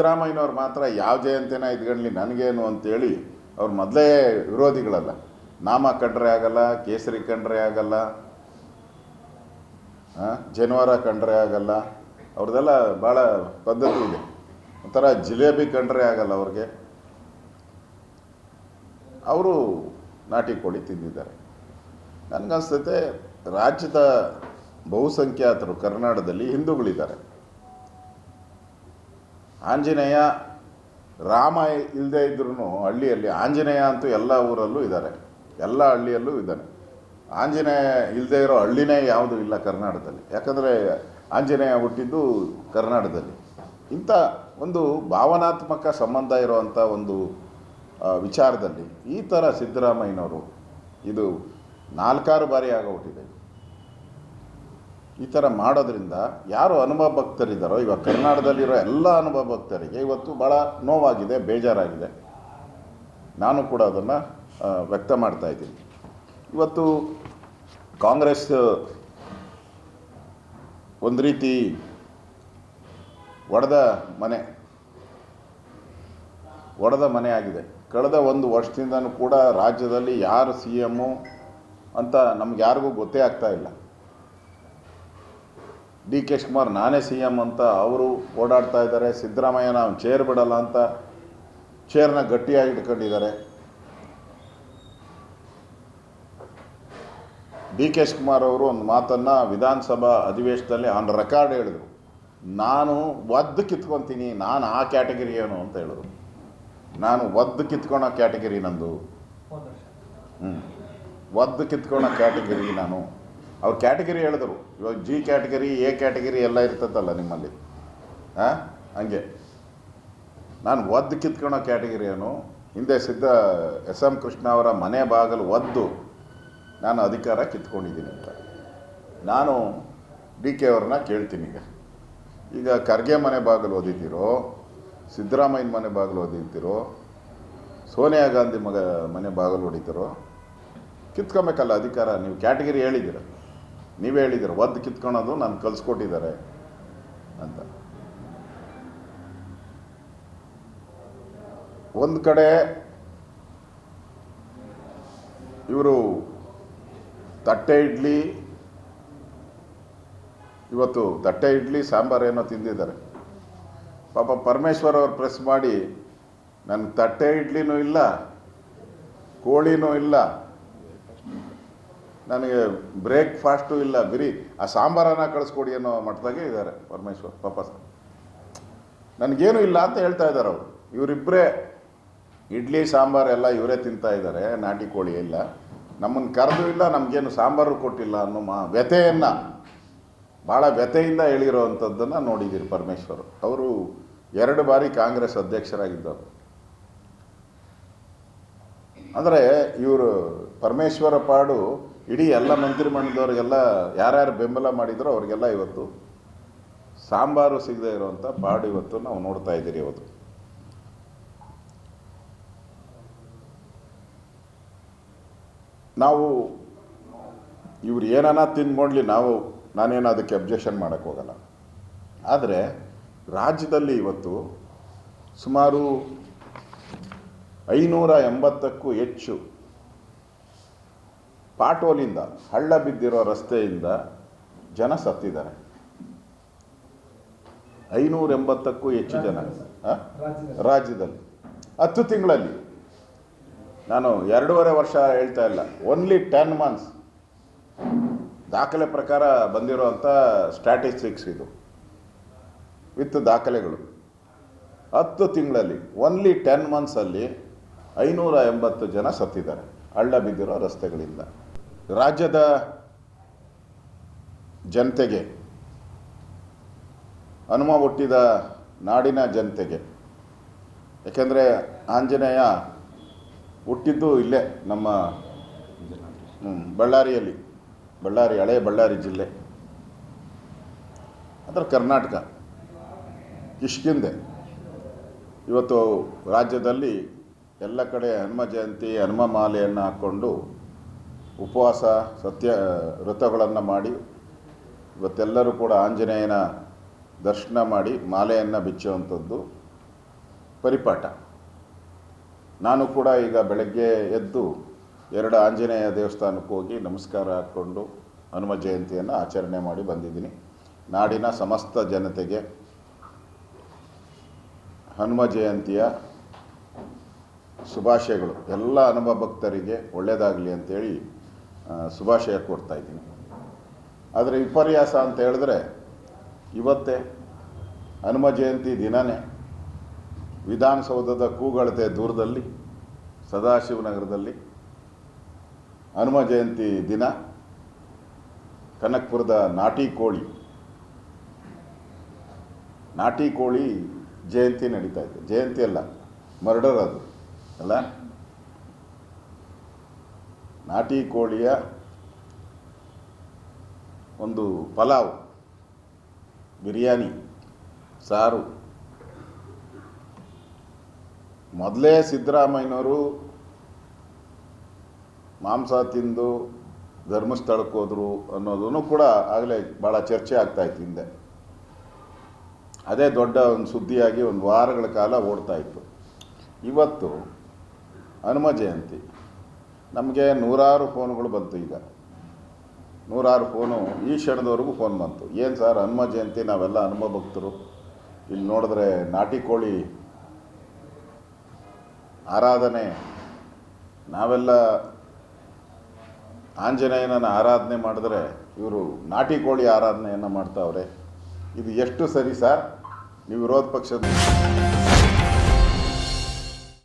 ಸಿದ್ದರಾಮಯ್ಯನವ್ರು ಮಾತ್ರ ಯಾವ ಜಯಂತಿನ ಇದ್ಗಣ್ಲಿ ನನಗೇನು ಅಂತೇಳಿ ಅವ್ರು ಮೊದಲೇ ವಿರೋಧಿಗಳಲ್ಲ. ನಾಮ ಕಂಡ್ರೆ ಆಗಲ್ಲ, ಕೇಸರಿ ಕಂಡ್ರೆ ಆಗಲ್ಲ ಜನಿವಾರ ಕಂಡ್ರೆ ಆಗಲ್ಲ, ಅವ್ರದ್ದೆಲ್ಲ ಭಾಳ ಪದ್ಧತಿ ಇದೆ. ಒಂಥರ ಜಿಲೇಬಿ ಕಂಡ್ರೆ ಆಗಲ್ಲ ಅವ್ರಿಗೆ. ಅವರು ನಾಟಿ ಕೋಳಿ ತಿಂದಿದ್ದಾರೆ. ನನಗನ್ಸ್ತೈತೆ ರಾಜ್ಯದ ಬಹುಸಂಖ್ಯಾತರು ಕರ್ನಾಟಕದಲ್ಲಿ ಹಿಂದೂಗಳಿದ್ದಾರೆ. ಆಂಜನೇಯ, ರಾಮ ಇಲ್ಲದೆ ಇದ್ರೂ ಹಳ್ಳಿಯಲ್ಲಿ ಆಂಜನೇಯ ಅಂತೂ ಎಲ್ಲ ಊರಲ್ಲೂ ಇದ್ದಾರೆ. ಎಲ್ಲ ಹಳ್ಳಿಯಲ್ಲೂ ಇದ್ದಾನೆ. ಆಂಜನೇಯ ಇಲ್ಲದೆ ಇರೋ ಹಳ್ಳಿನೇ ಯಾವುದು ಇಲ್ಲ ಕರ್ನಾಟಕದಲ್ಲಿ. ಯಾಕಂದರೆ ಆಂಜನೇಯ ಹುಟ್ಟಿದ್ದು ಕರ್ನಾಟಕದಲ್ಲಿ. ಇಂಥ ಒಂದು ಭಾವನಾತ್ಮಕ ಸಂಬಂಧ ಇರುವಂಥ ಒಂದು ವಿಚಾರದಲ್ಲಿ ಈ ಥರ ಸಿದ್ದರಾಮಯ್ಯನವರು ಇದು ನಾಲ್ಕಾರು ಬಾರಿ ಆಗೋಗ್ಬಿಟ್ಟಿದೆ ಈ ಥರ ಮಾಡೋದ್ರಿಂದ ಯಾರು ಅನುಭವ ಭಕ್ತರಿದ್ದಾರೋ ಇವಾಗ ಕರ್ನಾಟಕದಲ್ಲಿರೋ ಎಲ್ಲ ಅನುಭವ ಭಕ್ತರಿಗೆ ಇವತ್ತು ಭಾಳ ನೋವಾಗಿದೆ, ಬೇಜಾರಾಗಿದೆ. ನಾನು ಕೂಡ ಅದನ್ನು ವ್ಯಕ್ತ ಮಾಡ್ತಾ ಇದ್ದೀನಿ. ಇವತ್ತು ಕಾಂಗ್ರೆಸ್, ಒಂದು ರೀತಿ ಒಡೆದ ಮನೆ ಒಡೆದ ಮನೆ ಆಗಿದೆ. ಕಳೆದ ಒಂದು ವರ್ಷದಿಂದನೂ ಕೂಡ ರಾಜ್ಯದಲ್ಲಿ ಯಾರು ಸಿ ಎಮ್ಮು ಅಂತ ನಮ್ಗೆ ಯಾರಿಗೂ ಗೊತ್ತೇ ಆಗ್ತಾ ಇಲ್ಲ. ಡಿ ಕೆ ಶಿವಕುಮಾರ್ ನಾನೇ ಸಿ ಎಂ ಅಂತ ಅವರು ಓಡಾಡ್ತಾ ಇದ್ದಾರೆ. ಸಿದ್ದರಾಮಯ್ಯ, ನಾವು ಚೇರ್ ಬಿಡಲ್ಲ ಅಂತ ಚೇರ್ನ ಗಟ್ಟಿಯಾಗಿ ಇಟ್ಕೊಂಡಿದ್ದಾರೆ. ಡಿ ಕೆ ಶಿವಕುಮಾರ್ ಅವರು ಒಂದು ಮಾತನ್ನು ವಿಧಾನಸಭಾ ಅಧಿವೇಶನದಲ್ಲಿ ಆನ್ ರೆಕಾರ್ಡ್ ಹೇಳಿದರು. ನಾನು ಒದ್ದು ಕಿತ್ಕೊತೀನಿ, ನಾನು ಆ ಕ್ಯಾಟಗರಿ ಏನು ಅಂತ ಹೇಳಿದ್ರು. ನಾನು ಒದ್ದು ಕಿತ್ಕೊಳೋ ಕ್ಯಾಟಗರಿ ನಂದು. ಹ್ಞೂ ಒದ್ದು ಕಿತ್ಕೊಳೋ ಕ್ಯಾಟಗರಿ ನಾನು. ಅವ್ರ ಕ್ಯಾಟಗರಿ ಹೇಳಿದ್ರು. ಇವಾಗ ಜಿ ಕ್ಯಾಟಗರಿ ಎ ಕ್ಯಾಟಗರಿ ಎಲ್ಲ ಇರ್ತದಲ್ಲ ನಿಮ್ಮಲ್ಲಿ. ಹಾಂ ಹಂಗೆ. ನಾನು ಒದ್ದು ಕಿತ್ಕೊಳೋ ಏನು? ಹಿಂದೆ ಸಿದ್ಧ ಎಸ್ ಎಂ ಕೃಷ್ಣ ಅವರ ಮನೆ ಬಾಗಿಲು ಒದ್ದು ನಾನು ಅಧಿಕಾರ ಕಿತ್ಕೊಂಡಿದ್ದೀನಿ ಅಂತ. ನಾನು ಡಿ ಕೆ ಅವ್ರನ್ನ ಕೇಳ್ತೀನಿ ಈಗ. ಈಗ ಖರ್ಗೆ ಮನೆ ಬಾಗಿಲು ಓದಿದ್ದೀರೋ? ಸಿದ್ದರಾಮಯ್ಯನ ಮನೆ ಬಾಗಿಲು ಓದಿದ್ದೀರೋ ಸೋನಿಯಾ ಗಾಂಧಿ ಮಗ ಮನೆ ಬಾಗಿಲು ಹೊಡಿತೀರೋ? ಕಿತ್ಕೊಬೇಕಲ್ಲ ಅಧಿಕಾರ, ನೀವು ಕ್ಯಾಟಗರಿ ಹೇಳಿದ್ದೀರ. ನೀವೇ ಹೇಳಿದ್ದೀರ ಒದ್ದು ಕಿತ್ಕೊಳೋದು ನಾನು ಕಲಿಸ್ಕೊಟ್ಟಿದ್ದಾರೆ ಅಂತ. ಒಂದು ಕಡೆ ಇವರು ತಟ್ಟೆ ಇಡ್ಲಿ, ಇವತ್ತು ತಟ್ಟೆ ಇಡ್ಲಿ, ಸಾಂಬಾರು ಏನೋ ತಿಂದಿದ್ದಾರೆ. ಪಾಪ ಪರಮೇಶ್ವರ್ ಅವರು ಪ್ರೆಸ್ ಮಾಡಿ ನನಗೆ ತಟ್ಟೆ ಇಡ್ಲಿನೂ ಇಲ್ಲ, ಕೋಳಿನೂ ಇಲ್ಲ ನನಗೆ ಬ್ರೇಕ್ಫಾಸ್ಟು ಇಲ್ಲ, ಬಿರಿ. ಆ ಸಾಂಬಾರನ್ನ ಕಳಿಸ್ಕೊಡಿ ಅನ್ನೋ ಮಟ್ಟದಾಗೆ ಇದ್ದಾರೆ ಪರಮೇಶ್ವರ್ ಪಾಪ ನನಗೇನು ಇಲ್ಲ ಅಂತ ಹೇಳ್ತಾ ಇದ್ದಾರೆ ಅವರು. ಇವರಿಬ್ಬರೇ ಇಡ್ಲಿ, ಸಾಂಬಾರು ಎಲ್ಲ ಇವರೇ ತಿಂತಾ ಇದ್ದಾರೆ, ನಾಟಿ ಕೋಳಿ ಇಲ್ಲ. ನಮ್ಮನ್ನು ಕರೆದು ಇಲ್ಲ, ನಮಗೇನು ಸಾಂಬಾರು ಕೊಟ್ಟಿಲ್ಲ ಅನ್ನೋ ಮಾ, ವ್ಯಥೆಯನ್ನು ಭಾಳ ವ್ಯಥೆಯಿಂದ ಹೇಳಿರೋ ಅಂಥದ್ದನ್ನು ನೋಡಿದ್ದೀರಿ ಪರಮೇಶ್ವರ್. ಅವರು ಎರಡು ಬಾರಿ ಕಾಂಗ್ರೆಸ್ ಅಧ್ಯಕ್ಷರಾಗಿದ್ದರು ಅಂದರೆ ಇವರು ಪರಮೇಶ್ವರ ಪಾಡು ಇಡೀ ಎಲ್ಲ ಮಂತ್ರಿಮಂಡಲದವ್ರಿಗೆಲ್ಲ ಯಾರ್ಯಾರು ಬೆಂಬಲ ಮಾಡಿದ್ರೋ ಅವರಿಗೆಲ್ಲ ಇವತ್ತು ಸಾಂಬಾರು ಸಿಗದೆ ಇರುವಂಥ ಪಾಡು ಇವತ್ತು ನಾವು ನೋಡ್ತಾ ಇದ್ದೀರಿ ಇವತ್ತು. ನಾವು ಇವ್ರು ಏನಾನ ತಿಂದ್ಕೊಂಡ್ಲಿ ನಾವು, ನಾನೇನು ಅದಕ್ಕೆ ಅಬ್ಜೆಕ್ಷನ್ ಮಾಡೋಕ್ಕೆ ಹೋಗಲ್ಲ. ಆದರೆ ರಾಜ್ಯದಲ್ಲಿ ಇವತ್ತು ಸುಮಾರು ಐನೂರ ಎಂಬತ್ತಕ್ಕೂ ಹೆಚ್ಚು ಪಾಟೋಲಿಂದ ಹಳ್ಳ ಬಿದ್ದಿರೋ ರಸ್ತೆಯಿಂದ ಜನ ಸತ್ತಿದ್ದಾರೆ. ಐನೂರ ಎಂಬತ್ತಕ್ಕೂ ಹೆಚ್ಚು ಜನ ರಾಜ್ಯದಲ್ಲಿ. ಹತ್ತು ತಿಂಗಳಲ್ಲಿ. ನಾನು ಎರಡೂವರೆ ವರ್ಷ ಹೇಳ್ತಾ ಇಲ್ಲ ಓನ್ಲಿ ಟೆನ್ ಮಂತ್ಸ್ ದಾಖಲೆ ಪ್ರಕಾರ ಬಂದಿರುವಂಥ ಸ್ಟ್ಯಾಟಿಸ್ಟಿಕ್ಸ್ ಇದು. ವಿತ್ ದಾಖಲೆಗಳು. ಹತ್ತು ತಿಂಗಳಲ್ಲಿ ಓನ್ಲಿ ಟೆನ್ ಮಂತ್ಸಲ್ಲಿ ಐನೂರ ಎಂಬತ್ತು ಜನ ಸತ್ತಿದ್ದಾರೆ ಹಳ್ಳ ಬಿದ್ದಿರೋ ರಸ್ತೆಗಳಿಂದ. ರಾಜ್ಯದ ಜನತೆಗೆ ಹನುಮ ಹುಟ್ಟಿದ ನಾಡಿನ ಜನತೆಗೆ. ಯಾಕೆಂದರೆ ಆಂಜನೇಯ ಹುಟ್ಟಿದ್ದು ಇಲ್ಲೇ ನಮ್ಮ ಬಳ್ಳಾರಿಯಲ್ಲಿ. ಬಳ್ಳಾರಿ, ಹಳೆ ಬಳ್ಳಾರಿ ಜಿಲ್ಲೆ. ಅದರ ಕರ್ನಾಟಕ. ಕಿಷ್ಕಿಂದೆ ಇವತ್ತು ರಾಜ್ಯದಲ್ಲಿ ಎಲ್ಲ ಕಡೆ ಹನುಮ ಜಯಂತಿ, ಹನುಮ ಮಾಲೆಯನ್ನು ಹಾಕ್ಕೊಂಡು ಉಪವಾಸ, ಸತ್ಯ ವ್ರತಗಳನ್ನು ಮಾಡಿ, ಇವತ್ತೆಲ್ಲರೂ ಕೂಡ ಆಂಜನೇಯನ ದರ್ಶನ ಮಾಡಿ ಮಾಲೆಯನ್ನು ಬಿಚ್ಚುವಂಥದ್ದು ಪರಿಪಾಠ. ನಾನು ಕೂಡ ಈಗ ಬೆಳಗ್ಗೆ ಎದ್ದು ಎರಡು ಆಂಜನೇಯ ದೇವಸ್ಥಾನಕ್ಕೆ ಹೋಗಿ ನಮಸ್ಕಾರ ಹಾಕ್ಕೊಂಡು ಹನುಮ ಜಯಂತಿಯನ್ನು ಆಚರಣೆ ಮಾಡಿ ಬಂದಿದ್ದೀನಿ. ನಾಡಿನ ಸಮಸ್ತ ಜನತೆಗೆ ಹನುಮ ಜಯಂತಿಯ ಶುಭಾಶಯಗಳು. ಎಲ್ಲ ಹನುಮ ಭಕ್ತರಿಗೆ ಒಳ್ಳೆಯದಾಗಲಿ ಅಂತೇಳಿ ಶುಭಾಶಯ ಕೊಡ್ತಾ ಇದ್ದೀನಿ. ಆದರೆ ವಿಪರ್ಯಾಸ ಅಂತ ಹೇಳಿದ್ರೆ ಇವತ್ತೇ ಹನುಮ ಜಯಂತಿ ದಿನನೇ ವಿಧಾನಸೌಧದ ಕೂಗಳತೆ ದೂರದಲ್ಲಿ ಸದಾಶಿವನಗರದಲ್ಲಿ ಹನುಮ ಜಯಂತಿ ದಿನ, ಕನಕಪುರದ ನಾಟಿ ಕೋಳಿ. ನಾಟಿ ಕೋಳಿ ಜಯಂತಿ ನಡೀತಾ ಇದೆ. ಜಯಂತಿ ಅಲ್ಲ, ಮರ್ಡರ್ ಅದು, ಅಲ್ಲ? ನಾಟಿ ಕೋಳಿಯ ಒಂದು ಪಲಾವ್, ಬಿರಿಯಾನಿ, ಸಾರು. ಮೊದಲೇ ಸಿದ್ದರಾಮಯ್ಯನವರು ಮಾಂಸ ತಿಂದು ಧರ್ಮಸ್ಥಳಕ್ಕೆ ಹೋದರು ಅನ್ನೋದನ್ನು ಕೂಡ ಆಗಲೇ ಭಾಳ ಚರ್ಚೆ ಆಗ್ತಾ ಇತ್ತು ಹಿಂದೆ. ಅದೇ ದೊಡ್ಡ ಒಂದು ಸುದ್ದಿಯಾಗಿ ಒಂದು ವಾರಗಳ ಕಾಲ ಓಡ್ತಾ ಇತ್ತು. ಇವತ್ತು ಹನುಮ ಜಯಂತಿ. ನಮಗೆ ನೂರಾರು ಫೋನ್ಗಳು ಬಂತು ಈಗ. ನೂರಾರು ಫೋನು ಈ ಕ್ಷಣದವರೆಗೂ ಫೋನ್ ಬಂತು. ಏನು ಸರ್, ಹನುಮ ಜಯಂತಿ, ನಾವೆಲ್ಲ ಹನುಮ ಭಕ್ತರು. ಇಲ್ಲಿ ನೋಡಿದ್ರೆ ನಾಟಿ ಕೋಳಿ ಆರಾಧನೆ. ನಾವೆಲ್ಲ ಆಂಜನೇಯನ ಆರಾಧನೆ ಮಾಡಿದ್ರೆ ಇವರು ನಾಟಿ ಕೋಳಿ ಆರಾಧನೆಯನ್ನು ಮಾಡ್ತಾವ್ರೆ. ಇದು ಎಷ್ಟು ಸರಿ ಸರ್? ನೀವು ವಿರೋಧ ಪಕ್ಷದ